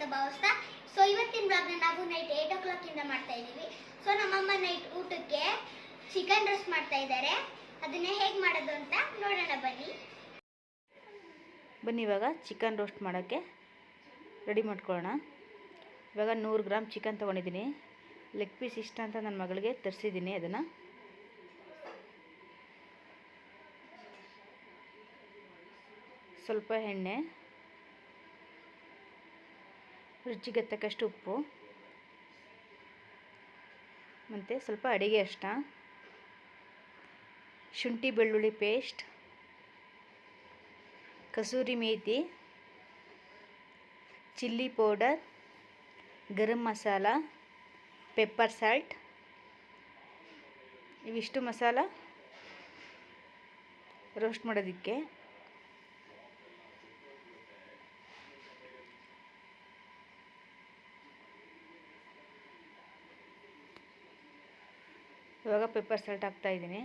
ಅಂತ ಭಾವಿಸ್ತಾ. ಸೊ ಇವತ್ತಿನ ಬ್ಲಾಗ್ನ ನಾವು ನೈಟ್ ಏಟ್ ಓ ಕ್ಲಾಕ್ ಇಂದ ಮಾಡ್ತಾ ಇದ್ದೀವಿ. ಸೊ ನಮ್ಮಮ್ಮ ನೈಟ್ ಊಟಕ್ಕೆ ಚಿಕನ್ ರೋಸ್ಟ್ ಮಾಡ್ತಾ ಇದ್ದಾರೆ. ಅದನ್ನೇ ಹೇಗೆ ಮಾಡೋದು ಅಂತ ನೋಡೋಣ ಬನ್ನಿ. ಬನ್ನಿ, ಇವಾಗ ಚಿಕನ್ ರೋಸ್ಟ್ ಮಾಡೋಕ್ಕೆ ರೆಡಿ ಮಾಡ್ಕೊಳ್ಳೋಣ. ಇವಾಗ ನೂರು ಗ್ರಾಮ್ ಚಿಕನ್ ತೊಗೊಂಡಿದ್ದೀನಿ. ಲೆಗ್ ಪೀಸ್ ಇಷ್ಟ ಅಂತ ನನ್ನ ಮಗಳಿಗೆ ತರಿಸಿದ್ದೀನಿ ಅದನ್ನು. ಸ್ವಲ್ಪ ಎಣ್ಣೆ ರುಚಿಗೆ ತಕ್ಕಷ್ಟು ಉಪ್ಪು. ಮತ್ತು ಸ್ವಲ್ಪ ಅಡಿಗೆ ಅಷ್ಟ. ಶುಂಠಿ ಬೆಳ್ಳುಳ್ಳಿ paste. Kasuri methi chilli powder. Garam masala. Pepper salt. ಇವಿಷ್ಟು ಮಸಾಲ. ರೋಸ್ಟ್ ಮಾಡೋದಕ್ಕೆ. ಇವಾಗ ಪೆಪ್ಪರ್ ಸಾಲ್ಟ್ ಹಾಕ್ತಾ ಇದ್ದೀನಿ.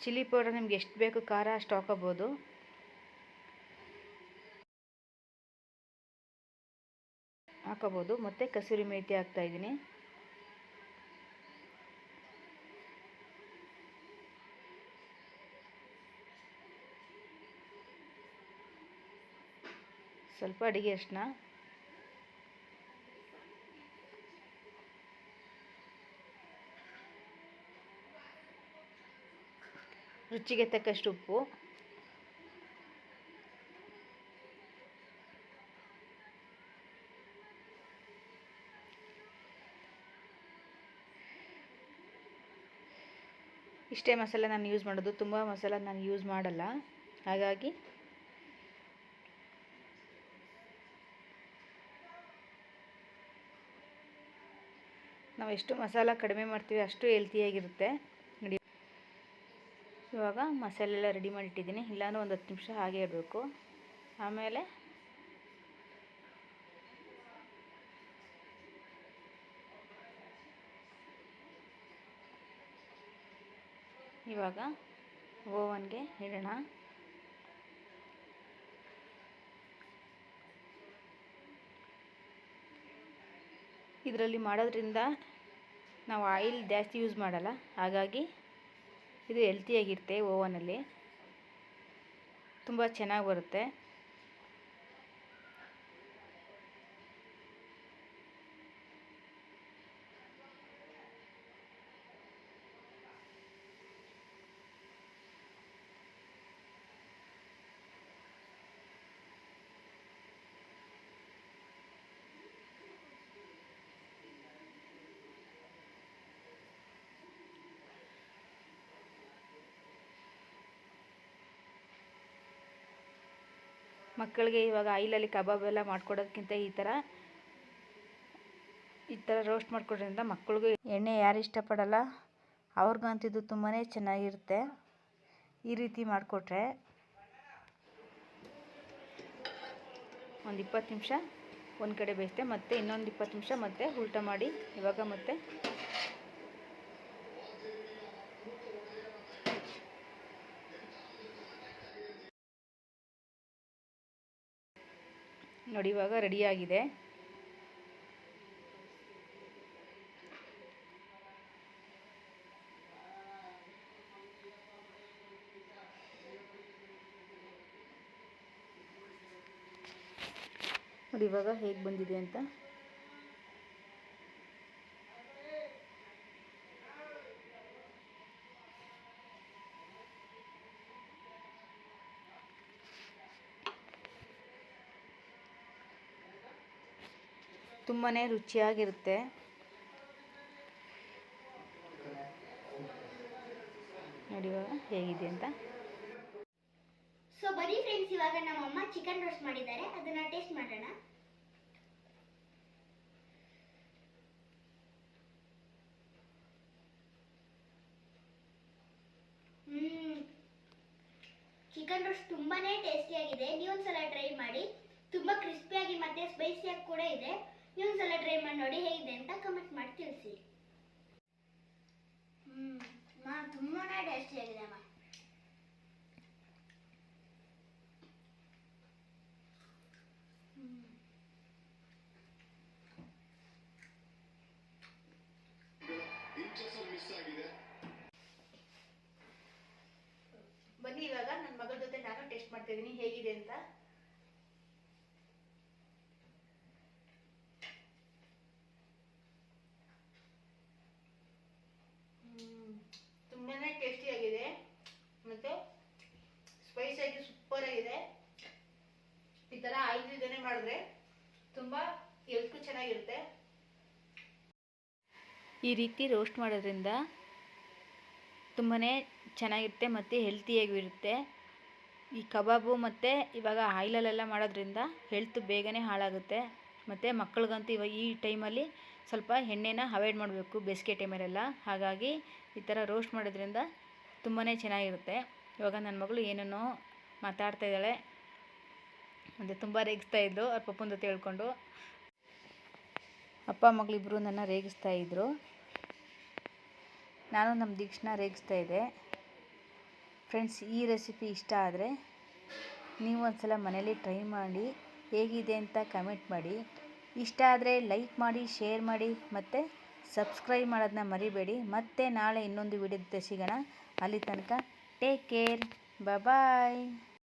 ಚಿಲ್ಲಿ ಪೌಡರ್ ನಿಮ್ಗೆ ಎಷ್ಟು ಬೇಕು ಖಾರ ಅಷ್ಟು ಹಾಕೋಬೋದು. ಹಾಕೋಬೋದು. ಮತ್ತು ಕಸೂರಿ ಮೇಥಿ ಹಾಕ್ತಾ ಇದ್ದೀನಿ. ಸ್ವಲ್ಪ ಅಡುಗೆ ಅರಿಶಿನ ರುಚಿಗೆ ತಕ್ಕಷ್ಟು ಉಪ್ಪು. ಇಷ್ಟೇ ಮಸಾಲೆ ನಾನು ಯೂಸ್ ಮಾಡೋದು. ತುಂಬ ಮಸಾಲ ನಾನು ಯೂಸ್ ಮಾಡಲ್ಲ. ಹಾಗಾಗಿ ನಾವು ಎಷ್ಟು ಮಸಾಲ ಕಡಿಮೆ ಮಾಡ್ತೀವಿ ಅಷ್ಟು ಹೆಲ್ತಿಯಾಗಿರುತ್ತೆ ಇವಾಗ ಮಸಾಲೆ ಎಲ್ಲ ರೆಡಿ ಮಾಡಿಟ್ಟಿದ್ದೀನಿ. ಇಲ್ಲಾಂದ್ರೆ ಒಂದು ಹತ್ತು ನಿಮಿಷ ಹಾಗೆ ಇಡಬೇಕು. ಆಮೇಲೆ ಇವಾಗ ಓವನ್ಗೆ ಇಡೋಣ. ಇದರಲ್ಲಿ ಮಾಡೋದ್ರಿಂದ ನಾವು ಆಯಿಲ್ ಜಾಸ್ತಿ ಯೂಸ್ ಮಾಡಲ್ಲ. ಹಾಗಾಗಿ ಇದು ಹೆಲ್ತಿಯಾಗಿರುತ್ತೆ ಓವನಲ್ಲಿ ತುಂಬ ಚೆನ್ನಾಗಿ ಬರುತ್ತೆ. ಮಕ್ಕಳಿಗೆ ಇವಾಗ ಆಯಿಲಲ್ಲಿ ಕಬಾಬ್ ಎಲ್ಲ ಮಾಡ್ಕೊಡೋದಕ್ಕಿಂತ ಈ ಥರ ಈ ಥರ ರೋಸ್ಟ್ ಮಾಡ್ಕೊಡೋದ್ರಿಂದ ಮಕ್ಕಳಿಗೂ ಎಣ್ಣೆ ಯಾರು ಇಷ್ಟಪಡಲ್ಲ. ಅವ್ರಿಗಂತಿದ್ದು ತುಂಬಾ ಚೆನ್ನಾಗಿರುತ್ತೆ. ಈ ರೀತಿ ಮಾಡಿಕೊಟ್ರೆ. ಒಂದು ಇಪ್ಪತ್ತು ನಿಮಿಷ ಒಂದು ಕಡೆ ಬೇಯಿಸಿದೆ ಮತ್ತು ಇನ್ನೊಂದು ಇಪ್ಪತ್ತು ನಿಮಿಷ ಮತ್ತೆ ಉಲ್ಟ ಮಾಡಿ ಇವಾಗ ಮತ್ತೆ ನೋಡಿ ಇವಾಗ ರೆಡಿಯಾಗಿದೆ ನೋಡಿ ಇವಾಗ ಹೇಗೆ ಬಂದಿದೆ ಅಂತ. ತುಂಬಾ ರುಚಿಯಾಗಿರುತ್ತೆ. ನೋಡಿ ಇವಾಗ ಹೇಗಿದೆ ಅಂತ. ಸೊ ಬನ್ನಿ ಫ್ರೆಂಡ್ಸ್ ಇವಾಗ ನಮ್ಮಮ್ಮ ಚಿಕನ್ ರೋಸ್ಟ್ ಮಾಡಿದ್ದಾರೆ. ಅದನ್ನ ಟೇಸ್ಟ್ ಮಾಡೋಣ. ಚಿಕನ್ ರೋಸ್ಟ್ ತುಂಬಾನೇ ಟೇಸ್ಟಿಯಾಗಿದೆ ನೀವೊಂದ್ಸಲ ಟ್ರೈ ಮಾಡಿ. ತುಂಬಾ ಕ್ರಿಸ್ಪಿಯಾಗಿ ಮತ್ತೆ ಸ್ಪೈಸಿಯಾಗಿ ಕೂಡ ಇದೆ. ನೀವು ಸಲ ಟ್ರೈ ಮಾಡಿ ನೋಡಿ ಹೇಗಿದೆ ಅಂತ ಕಮೆಂಟ್ ಮಾಡಿ ತಿಳಿಸಿ. ಹ್ಮ್ ತುಂಬಾ ಟೇಸ್ಟಿ ಆಗಿದೆ ಅಮ್ಮ ಬನ್ನಿ ಇವಾಗ ನನ್ನ ಮಗಳ ಜೊತೆ ನಾನು ಟೇಸ್ಟ್ ಮಾಡ್ತಿದ್ದೀನಿ ಹೇಗಿದೆ ಅಂತ. ಆಗಿದೆ ಈ ಥರ ಐದು ಇದನ್ನೇ ಮಾಡಿದ್ರೆ ತುಂಬ ಎಲ್ತು ಚೆನ್ನಾಗಿರುತ್ತೆ. ಈ ರೀತಿ ರೋಸ್ಟ್ ಮಾಡೋದ್ರಿಂದ ತುಂಬಾ ಚೆನ್ನಾಗಿರುತ್ತೆ ಮತ್ತು ಹೆಲ್ತಿಯಾಗೂ ಇರುತ್ತೆ ಈ ಕಬಾಬು ಮತ್ತು ಇವಾಗ ಆಯಿಲಲ್ಲೆಲ್ಲ ಮಾಡೋದ್ರಿಂದ ಹೆಲ್ತ್ ಬೇಗನೆ ಹಾಳಾಗುತ್ತೆ. ಮತ್ತು ಮಕ್ಕಳಿಗಂತೂ ಇವಾಗ ಈ ಟೈಮಲ್ಲಿ ಸ್ವಲ್ಪ ಎಣ್ಣೆನ ಅವಾಯ್ಡ್ ಮಾಡಬೇಕು ಬೇಸಿಗೆ ಟೈಮಲ್ಲೆಲ್ಲ ಹಾಗಾಗಿ ಈ ಥರ ರೋಸ್ಟ್ ಮಾಡೋದ್ರಿಂದ ತುಂಬಾ ಚೆನ್ನಾಗಿರುತ್ತೆ. ಇವಾಗ ನನ್ನ ಮಗಳು ಏನೇನೋ ಮಾತಾಡ್ತಾ ಇದ್ದಾಳೆ. ಮತ್ತು ತುಂಬ ರೇಗಿಸ್ತಾ ಇದ್ಲು, ಅವ್ರ ಪಪ್ಪನ ಜೊತೆ ಹೇಳ್ಕೊಂಡು. ಅಪ್ಪ ಮಗಳಿಬ್ಬರು ನನ್ನ ರೇಗಿಸ್ತಾ ಇದ್ದರು ನಾನು ನಮ್ಮ ದೀಕ್ಷನ ರೇಗಿಸ್ತಾ ಇದ್ದೆ. ಫ್ರೆಂಡ್ಸ್ ಈ ರೆಸಿಪಿ ಇಷ್ಟ ಆದರೆ ನೀವು ಒಂದ್ಸಲ ಮನೇಲಿ ಟ್ರೈ ಮಾಡಿ, ಹೇಗಿದೆ ಅಂತ ಕಮೆಂಟ್ ಮಾಡಿ. ಇಷ್ಟ ಆದರೆ ಲೈಕ್ ಮಾಡಿ ಶೇರ್ ಮಾಡಿ, ಮತ್ತು ಸಬ್ಸ್ಕ್ರೈಬ್ ಮಾಡೋದನ್ನ ಮರಿಬೇಡಿ. ಮತ್ತೆ ನಾಳೆ ಇನ್ನೊಂದು ವಿಡಿಯೋ ಜೊತೆ ಸಿಗೋಣ. ಅಲ್ಲಿ ತನಕ ಟೇಕ್ ಕೇರ್ ಬಾಯ್